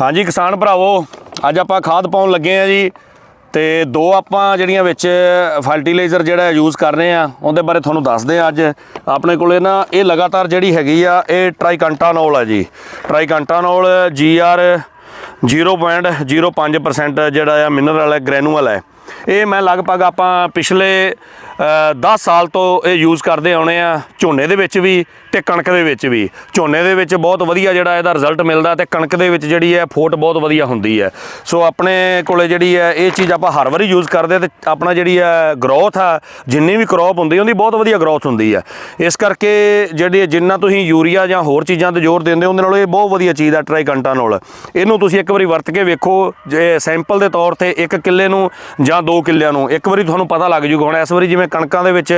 ਹਾਂਜੀ, ਕਿਸਾਨ ਭਰਾਵੋ, ਅੱਜ ਆਪਾਂ ਖਾਦ ਪਾਉਣ ਲੱਗੇ ਆ ਜੀ ਤੇ ਦੋ ਆਪਾਂ ਜਿਹੜੀਆਂ ਵਿੱਚ ਫਰਟੀਲਾਈਜ਼ਰ ਜਿਹੜਾ ਯੂਜ਼ ਕਰ ਰਹੇ ਆ ਉਹਦੇ ਬਾਰੇ ਤੁਹਾਨੂੰ ਦੱਸਦੇ ਆ ਅੱਜ। ਆਪਣੇ ਕੋਲੇ ਨਾ ਇਹ ਲਗਾਤਾਰ ਜਿਹੜੀ ਹੈਗੀ ਆ, ਇਹ ਟ੍ਰਾਈਕੰਟਾਨੋਲ ਆ ਜੀ। ਟ੍ਰਾਈਕੰਟਾਨੋਲ ਜੀਆਰ 0.05% ਜਿਹੜਾ ਆ ਮਿਨਰਲ ਹੈ ਗ੍ਰੈਨੂਅਲ ਹੈ। ਇਹ ਮੈਂ ਲਗਭਗ ਆਪਾਂ ਪਿਛਲੇ 10 ਸਾਲ ਤੋਂ ਇਹ ਯੂਜ਼ ਕਰਦੇ ਆਉਣੇ ਆ, ਝੋਨੇ ਦੇ ਵਿੱਚ ਵੀ ਤੇ ਕਣਕ ਦੇ ਵਿੱਚ ਵੀ। ਝੋਨੇ ਦੇ ਵਿੱਚ ਬਹੁਤ ਵਧੀਆ ਜਿਹੜਾ ਇਹਦਾ ਰਿਜ਼ਲਟ ਮਿਲਦਾ ਤੇ ਕਣਕ ਦੇ ਵਿੱਚ ਜਿਹੜੀ ਹੈ ਫੋਟ ਬਹੁਤ ਵਧੀਆ ਹੁੰਦੀ ਹੈ। ਸੋ ਆਪਣੇ ਕੋਲੇ ਜਿਹੜੀ ਹੈ ਇਹ ਚੀਜ਼ ਆਪਾਂ ਹਰ ਵਾਰੀ ਯੂਜ਼ ਕਰਦੇ ਤੇ ਆਪਣਾ ਜਿਹੜੀ ਹੈ ਗਰੋਥ ਆ, ਜਿੰਨੀ ਵੀ ਕ੍ਰੌਪ ਹੁੰਦੀ ਉਹਦੀ ਬਹੁਤ ਵਧੀਆ ਗਰੋਥ ਹੁੰਦੀ ਹੈ। ਇਸ ਕਰਕੇ ਜਿਹੜੀ ਜਿੰਨਾ ਤੁਸੀਂ ਯੂਰੀਆ ਜਾਂ ਹੋਰ ਚੀਜ਼ਾਂ ਤੇ ਜ਼ੋਰ ਦਿੰਦੇ ਹੋ, ਉਹਦੇ ਨਾਲੋਂ ਇਹ ਬਹੁਤ ਵਧੀਆ ਚੀਜ਼ ਆ ਟ੍ਰਾਈਕੰਟਾ ਨਾਲ। ਇਹਨੂੰ ਤੁਸੀਂ ਇੱਕ ਵਾਰੀ ਵਰਤ ਕੇ ਵੇਖੋ, ਜੇ ਸੈਂਪਲ ਦੇ ਤੌਰ ਤੇ ਇੱਕ ਕਿੱਲੇ ਨੂੰ ਜਾਂ ਦੋ ਕਿੱਲਿਆਂ ਨੂੰ, ਇੱਕ ਵਾਰੀ ਤੁਹਾਨੂੰ ਪਤਾ ਲੱਗ ਜੂਗਾ ਹੁਣ, ਇਸ ਵਾਰੀ ਜਿਵੇਂ ਕਣਕਾਂ ਦੇ ਵਿੱਚ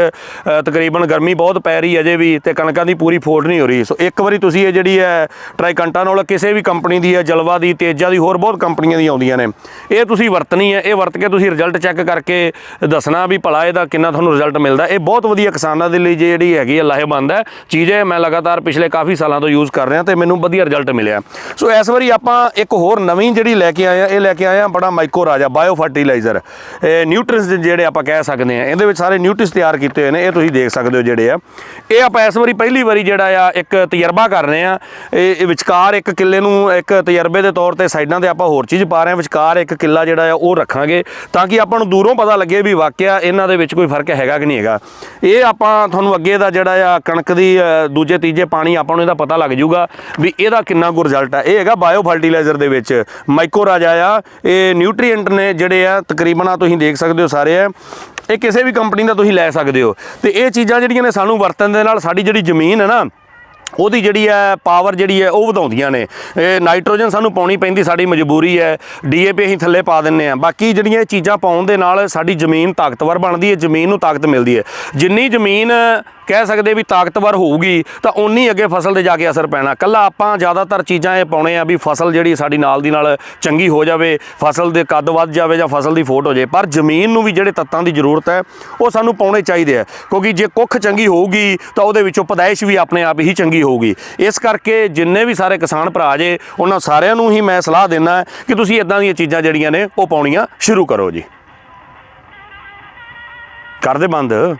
ਤਕਰੀਬਨ ਗਰਮੀ ਬਹੁਤ ਪੈ ਰਹੀ ਹੈ ਅਜੇ ਵੀ ਤੇ ਕਣਕਾਂ ਦੀ ਪੂਰੀ ਫੋੜ ਨਹੀਂ ਹੋ ਰਹੀ। ਸੋ ਇੱਕ ਵਾਰੀ ਤੁਸੀਂ ਇਹ ਜਿਹੜੀ ਹੈ ਟ੍ਰਾਈਕੰਟਾ ਨਾਲ ਕਿਸੇ ਵੀ ਕੰਪਨੀ ਦੀ ਹੈ, ਜਲਵਾ ਦੀ, ਤੇਜਾ ਦੀ, ਹੋਰ ਬਹੁਤ ਕੰਪਨੀਆਂ ਦੀ ਆਉਂਦੀਆਂ ਨੇ। ਇਹ ਤੁਸੀਂ ਵਰਤਣੀ ਹੈ, ਇਹ ਵਰਤ ਕੇ ਤੁਸੀਂ ਰਿਜ਼ਲਟ ਚੈੱਕ ਕਰਕੇ ਦੱਸਣਾ ਵੀ ਭਲਾ ਇਹਦਾ ਕਿੰਨਾ ਤੁਹਾਨੂੰ ਰਿਜ਼ਲਟ ਮਿਲਦਾ ਇਹ ਬਹੁਤ ਵਧੀਆ ਕਿਸਾਨਾਂ ਦੇ ਲਈ ਜਿਹੜੀ ਹੈਗੀ ਹੈ, ਲਾਹੇਵੰਦ ਹੈ। ਚੀਜ਼ ਹੈ ਮੈਂ ਲਗਾਤਾਰ ਪਿਛਲੇ ਕਾਫੀ ਸਾਲਾਂ ਤੋਂ ਯੂਜ਼ ਕਰ ਰਿਹਾ ਤੇ ਮੈਨੂੰ ਵਧੀਆ ਰਿਜ਼ਲਟ ਮਿਲਿਆ। ਸੋ ਇਸ ਵਾਰੀ ਆਪਾਂ ਇੱਕ ਹੋਰ ਨਵੀਂ ਜਿਹੜੀ ਲੈ ਕੇ ਆਏ ਆ, ਇਹ ਲੈ ਕੇ ਆਏ ਆ ਬੜਾ ਮਾਈਕੋ ਰਾਜਾ ਬਾਇਓ ਫਰਟੀਲਾਈਜ਼ਰ ਨਿਊਟ੍ਰੀਐਂਟਸ ਜਿਹੜੇ ਆਪਾਂ ਕਹਿ ਸਕਦੇ ਆ ਇਹਦੇ ਵਿੱਚ ਸਾਰੇ ਨਿਊਟ੍ਰੀਐਂਟਸ ਤਿਆਰ ਕੀਤੇ ਹੋਏ ਨੇ, ਇਹ ਤੁਸੀਂ ਦੇਖ ਸਕਦੇ ਹੋ ਜਿਹੜੇ ਆ। ਇਹ ਆਪਾਂ ਇਸ ਵਾਰੀ ਪਹਿਲੀ ਵਾਰੀ ਜਿਹੜਾ ਆ, ਇੱਕ ਤਜਰਬਾ ਕਰ ਰਹੇ ਆ। ਇਹ ਵਿਚਕਾਰ ਇੱਕ ਕਿੱਲੇ ਨੂੰ ਇੱਕ ਤਜਰਬੇ ਦੇ ਤੌਰ ਤੇ ਸਾਈਡਾਂ ਤੇ ਆਪਾਂ ਹੋਰ ਚੀਜ਼ ਪਾ ਰਹੇ ਆ, ਵਿਚਕਾਰ ਇੱਕ ਕਿੱਲਾ ਜਿਹੜਾ ਆ, ਉਹ ਰੱਖਾਂਗੇ ਤਾਂ ਕਿ ਆਪਾਂ ਨੂੰ ਦੂਰੋਂ ਪਤਾ ਲੱਗੇ ਵੀ ਵਾਕਿਆ ਇਹਨਾਂ ਦੇ ਵਿੱਚ ਕੋਈ ਫ਼ਰਕ ਹੈਗਾ ਕਿ ਨਹੀਂ ਹੈਗਾ। ਇਹ ਆਪਾਂ ਤੁਹਾਨੂੰ ਅੱਗੇ ਦਾ ਜਿਹੜਾ ਆ, ਕਣਕ ਦੀ ਦੂਜੇ, ਤੀਜੇ ਪਾਣੀ ਆਪਾਂ ਨੂੰ ਇਹਦਾ ਪਤਾ ਲੱਗ ਜਾਊਗਾ ਵੀ ਇਹਦਾ ਕਿੰਨਾ ਕੁ ਰਿਜ਼ਲਟ ਆ। ਇਹ ਹੈਗਾ ਬਾਇਓ ਫਰਟੀਲਾਈਜ਼ਰ ਦੇ ਵਿੱਚ। ਮਾਈਕੋ ਰਾਜਾ ਆ, ਇਹ ਨਿਊਟ੍ਰੀਐਂਟ ਨੇ ਜਿਹੜੇ ਆ, ਤਕਰੀਬਨ ਆ ਤੁਸੀਂ ਦੇਖ ਸਕਦੇ ਹੋ ਸਾਰੇ ਆ। ਇਹ ਕਿਸੇ ਵੀ ਕੰਪਨੀ ਦਾ ਤੁਸੀਂ ਲੈ ਸਕਦੇ ਹੋ। ਤੇ ਇਹ ਚੀਜ਼ਾਂ ਜਿਹੜੀਆਂ ਨੇ ਸਾਨੂੰ ਵਰਤਣ ਦੇ ਨਾਲ ਸਾਡੀ ਜਿਹੜੀ ਜ਼ਮੀਨ ਹੈ ਨਾ, ਉਹਦੀ ਜਿਹੜੀ ਹੈ ਪਾਵਰ ਜਿਹੜੀ ਹੈ ਉਹ ਵਧਾਉਂਦੀਆਂ ਨੇ। ਇਹ ਨਾਈਟ੍ਰੋਜਨ ਸਾਨੂੰ ਪਾਉਣੀ ਪੈਂਦੀ, ਸਾਡੀ ਮਜਬੂਰੀ ਹੈ। ਡੀਏਪੀ ਅਸੀਂ ਥੱਲੇ ਪਾ ਦਿੰਨੇ ਆ ਬਾਕੀ ਜਿਹੜੀਆਂ ਇਹ ਚੀਜ਼ਾਂ ਪਾਉਣ ਦੇ ਨਾਲ ਸਾਡੀ ਜ਼ਮੀਨ ਤਾਕਤਵਰ ਬਣਦੀ ਹੈ, ਜ਼ਮੀਨ ਨੂੰ ਤਾਕਤ ਮਿਲਦੀ ਹੈ। ਜਿੰਨੀ ਜ਼ਮੀਨ ਕਹਿ ਸਕਦੇ ਵੀ ਤਾਕਤਵਰ ਹੋਊਗੀ, ਤਾਂ ਉਨੀ ਅੱਗੇ ਫਸਲ ਤੇ ਜਾ ਕੇ ਅਸਰ ਪੈਣਾ। ਕੱਲਾ ਆਪਾਂ ਜ਼ਿਆਦਾਤਰ ਚੀਜ਼ਾਂ ਇਹ ਪਾਉਣੇ ਆ ਵੀ ਫਸਲ ਜਿਹੜੀ ਸਾਡੀ ਨਾਲ ਦੀ ਨਾਲ ਚੰਗੀ ਹੋ ਜਾਵੇ, ਫਸਲ ਦੇ ਕੱਦ ਵੱਧ ਜਾਵੇ ਜਾਂ ਫਸਲ ਦੀ ਫੋਟ ਹੋ ਜਾਵੇ ਪਰ ਜ਼ਮੀਨ ਨੂੰ ਵੀ ਜਿਹੜੇ ਤੱਤਾਂ ਦੀ ਜ਼ਰੂਰਤ ਹੈ, ਉਹ ਸਾਨੂੰ ਪਾਉਣੇ ਚਾਹੀਦੇ ਆ। ਕਿਉਂਕਿ ਜੇ ਕੁੱਖ ਚੰਗੀ ਹੋਊਗੀ, ਤਾਂ ਉਹਦੇ ਵਿੱਚੋਂ ਪਦਾਇਸ਼ ਵੀ ਆਪਣੇ ਆਪ ਹੀ ਚੰਗੀ ਹੋਊਗੀ। ਇਸ ਕਰਕੇ ਜਿੰਨੇ ਵੀ ਸਾਰੇ ਕਿਸਾਨ ਭਰਾ ਜੇ, ਉਹਨਾਂ ਸਾਰਿਆਂ ਨੂੰ ਹੀ ਮੈਂ ਸਲਾਹ ਦਿੰਦਾ ਕਿ ਤੁਸੀਂ ਇਦਾਂ ਦੀਆਂ ਚੀਜ਼ਾਂ ਜਿਹੜੀਆਂ ਨੇ, ਉਹ ਪਾਉਣੀਆਂ ਸ਼ੁਰੂ ਕਰੋ ਜੀ। ਕਰਦੇ ਬੰਦ।